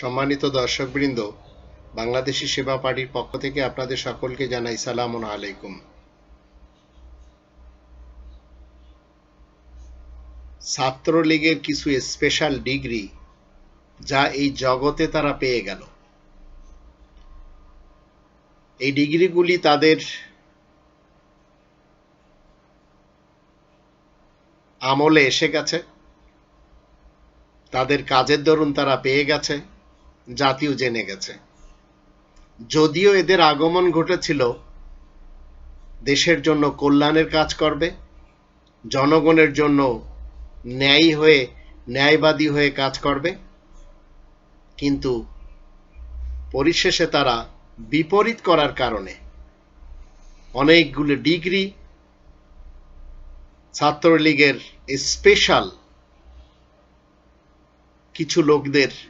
সম্মানিত দর্শকবৃন্দ, বাংলাদেশি সেবা পার্টির পক্ষ থেকে আপনাদের সকলকে জানাই সালাম আলাইকুম। ছাত্রলীগের কিছু স্পেশাল ডিগ্রি যা এই জগতে তারা পেয়ে গেল। এই ডিগ্রিগুলি তাদের আমলে এসে গেছে। তাদের কাজের দরুন তারা পেয়ে গেছে। জাতিও জেনে গেছে। যদিও এদের আগমন ঘটেছিল, দেশের জন্য কল্যাণের কাজ করবে, জনগণের জন্য ন্যায়ী হয়ে, ন্যায়বাদী হয়ে কাজ করবে, কিন্তু পরিশেষে তারা বিপরীত করার কারণে অনেকগুলো ডিগ্রি ছাত্রলীগের স্পেশাল কিছু লোকদের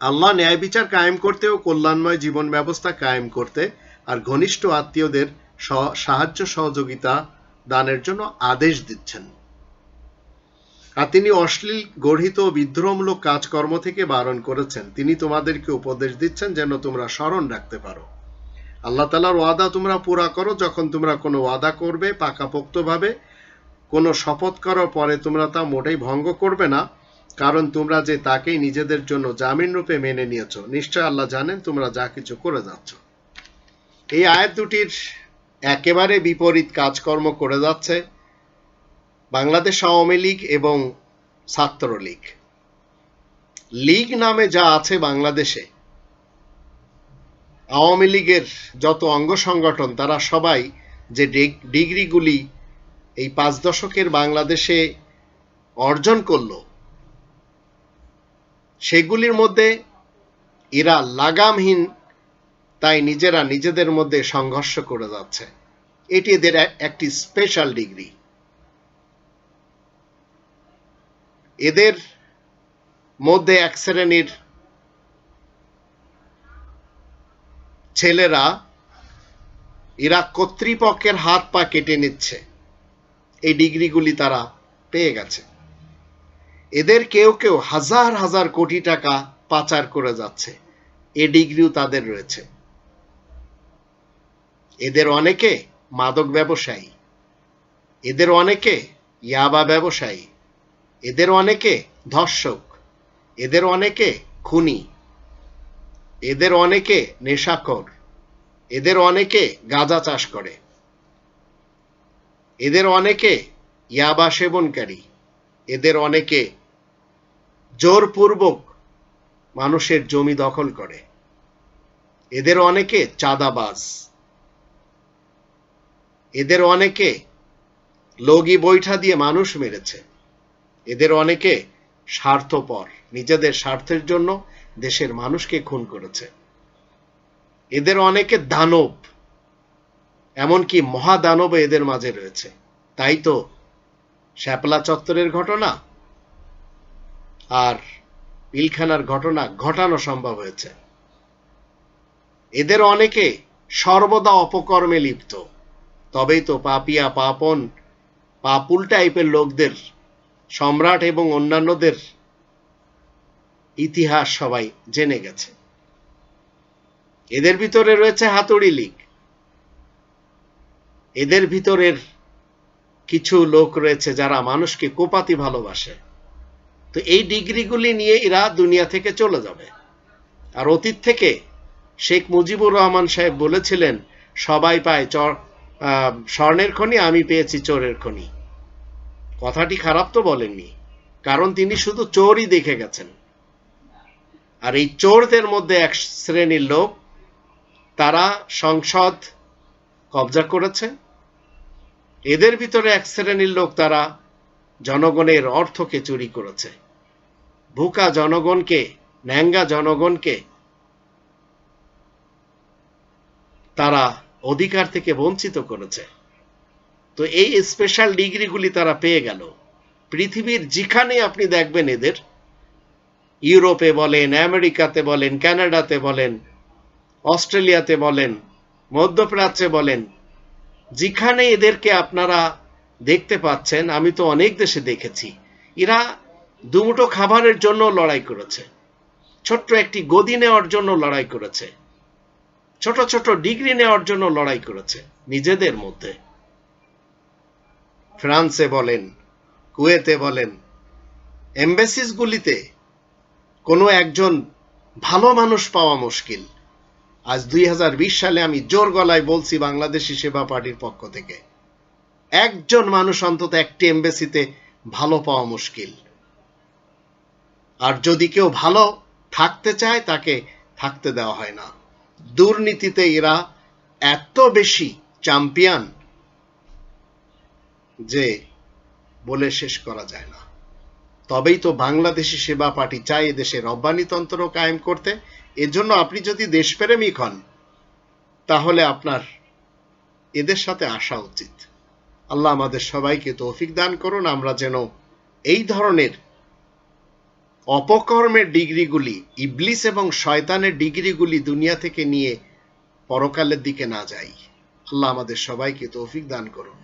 আল্লাহ ন্যায় বিচার কায়েম করতে ও কল্যাণময় জীবন ব্যবস্থা কায়েম করতে আর ঘনিষ্ঠ আত্মীয়দের সাহায্য সহযোগিতা দানের জন্য আদেশ দিচ্ছেন। আর তিনি অশ্লীল গঠিত বিদ্রোহমূলক কাজকর্ম থেকে বারণ করেছেন। তিনি তোমাদেরকে উপদেশ দিচ্ছেন যেন তোমরা স্মরণ রাখতে পারো। আল্লাহ তালার ওয়াদা তোমরা পুরা করো যখন তোমরা কোনো ওয়াদা করবে পাকাপোক্তভাবে কোনো শপথ করার পরে তোমরা তা মোটেই ভঙ্গ করবে না, কারণ তোমরা যে তাকেই নিজেদের জন্য জামিন রূপে মেনে নিয়েছ। নিশ্চয় আল্লাহ জানেন তোমরা যা কিছু করে যাচ্ছ। এই আয়াত দুটির একেবারে বিপরীত কাজকর্ম করে যাচ্ছে বাংলাদেশ আওয়ামী লীগ এবং ছাত্রলীগ। লীগ নামে যা আছে বাংলাদেশে, আওয়ামী লীগের যত অঙ্গ সংগঠন, তারা সবাই যে ডিগ্রিগুলি এই পাঁচ দশকের বাংলাদেশে অর্জন করল। সেগুলির মধ্যে এরা লাগামহীন, তাই নিজেরা নিজেদের মধ্যে সংঘর্ষ করে যাচ্ছে। এটি এদের একটি স্পেশাল ডিগ্রি এদের মধ্যে এক শ্রেণির ছেলেরা এরা কর্তৃপক্ষের হাত পা কেটে নিচ্ছে। এই ডিগ্রিগুলি তারা পেয়ে গেছে। এদের কেউ কেউ হাজার হাজার কোটি টাকা পাচার করে যাচ্ছে। এ ডিগ্রিও তাদের রয়েছে। এদের অনেকে মাদক ব্যবসায়ী। এদের অনেকে ইয়াবা ব্যবসায়ী। এদের অনেকে ধর্ষক। এদের অনেকে খুনি। এদের অনেকে নেশাখর। এদের অনেকে গাঁজা চাষ করে। এদের অনেকে ইয়াবা সেবনকারী, এদের অনেকে জোরপূর্বক মানুষের জমি দখল করে, এদের অনেকে চাঁদাবাজ, এদের অনেকে লগি বৈঠা দিয়ে মানুষ মেরেছে, এদের অনেকে স্বার্থপর, নিজেদের স্বার্থের জন্য দেশের মানুষকে খুন করেছে, এদের অনেকে দানব এমনকি মহাদানব এদের মাঝে রয়েছে। তাই তো শ্যাপলা চত্বরের ঘটনা আর পিলখানার ঘটনা ঘটানো সম্ভব হয়েছে। এদের অনেকে সর্বদা অপকর্মে লিপ্ত। তবেই তো পাপিয়া, পাপন, পাপুল টাইপের লোকদের, সম্রাট এবং অন্যান্যদের ইতিহাস সবাই জেনে গেছে। এদের ভিতরে রয়েছে হাতুড়ি লীগ। এদের ভিতরের কিছু লোক রয়েছে যারা মানুষকে কোপাতি ভালোবাসে। তো এই ডিগ্রিগুলি নিয়ে এরা দুনিয়া থেকে চলে যাবে। আর অতীত থেকে শেখ মুজিবুর রহমান সাহেব বলেছিলেন, সবাই পায় চর স্বর্ণের খনি, আমি পেয়েছি চোরের খনি। কথাটি খারাপ তো বলেননি, কারণ তিনি শুধু চোরই দেখে গেছেন। আর এই চোরদের মধ্যে এক শ্রেণির লোক, তারা সংসদ কবজা করেছে এদের ভিতরে এক শ্রেণির লোক তারা জনগণের অর্থকে চুরি করেছে। ভুকা জনগণকে, ন্যাঙ্গা জনগণকে তারা অধিকার থেকে বঞ্চিত করেছে। তো এই স্পেশাল ডিগ্রিগুলি তারা পেয়ে গেল। পৃথিবীর যেখানে আপনি দেখবেন এদের, ইউরোপে বলেন, আমেরিকাতে বলেন, কানাডাতে বলেন, অস্ট্রেলিয়াতে বলেন, মধ্যপ্রাচ্যে বলেন যেখানে এদেরকে আপনারা দেখতে পাচ্ছেন, আমি তো অনেক দেশে দেখেছি, এরা দুমুটো খাবারের জন্য লড়াই করেছে। ছোট্ট একটি গদি নেওয়ার জন্য লড়াই করেছে। ছোট ছোট ডিগ্রি নেওয়ার জন্য লড়াই করেছে নিজেদের মধ্যে। ফ্রান্সে বলেন, কুয়েতে বলেন, এমবেসিসগুলিতে কোনো একজন ভালো মানুষ পাওয়া মুশকিল। আজ দুই হাজার বিশ সালে আমি জোর গলায় বলছি বাংলাদেশি সেবা পার্টির পক্ষ থেকে, একজন মানুষ অন্তত একটি এমবেসিতে ভালো পাওয়া মুশকিল। আর যদি কেউ ভালো থাকতে চায়, তাকে থাকতে দেওয়া হয় না। দুর্নীতিতে এরা এত বেশি চ্যাম্পিয়ন যে বলে শেষ করা যায় না। তবেই তো বাংলাদেশি সেবা পার্টি চায় এদেশে রব্বানিতন্ত্র কায়েম করতে এজন্য আপনি যদি দেশপ্রেমিক হন, তাহলে আপনার এদের সাথে আসা উচিত। আল্লাহ আমাদের সবাইকে তৌফিক দান করুন। আমরা যেন এই ধরনের অপকর্মের ডিগ্রিগুলি, ইবলিস এবং শয়তানের ডিগ্রিগুলি দুনিয়া থেকে নিয়ে পরকালের দিকে না যাই। আল্লাহ আমাদের সবাইকে তৌফিক দান করুন।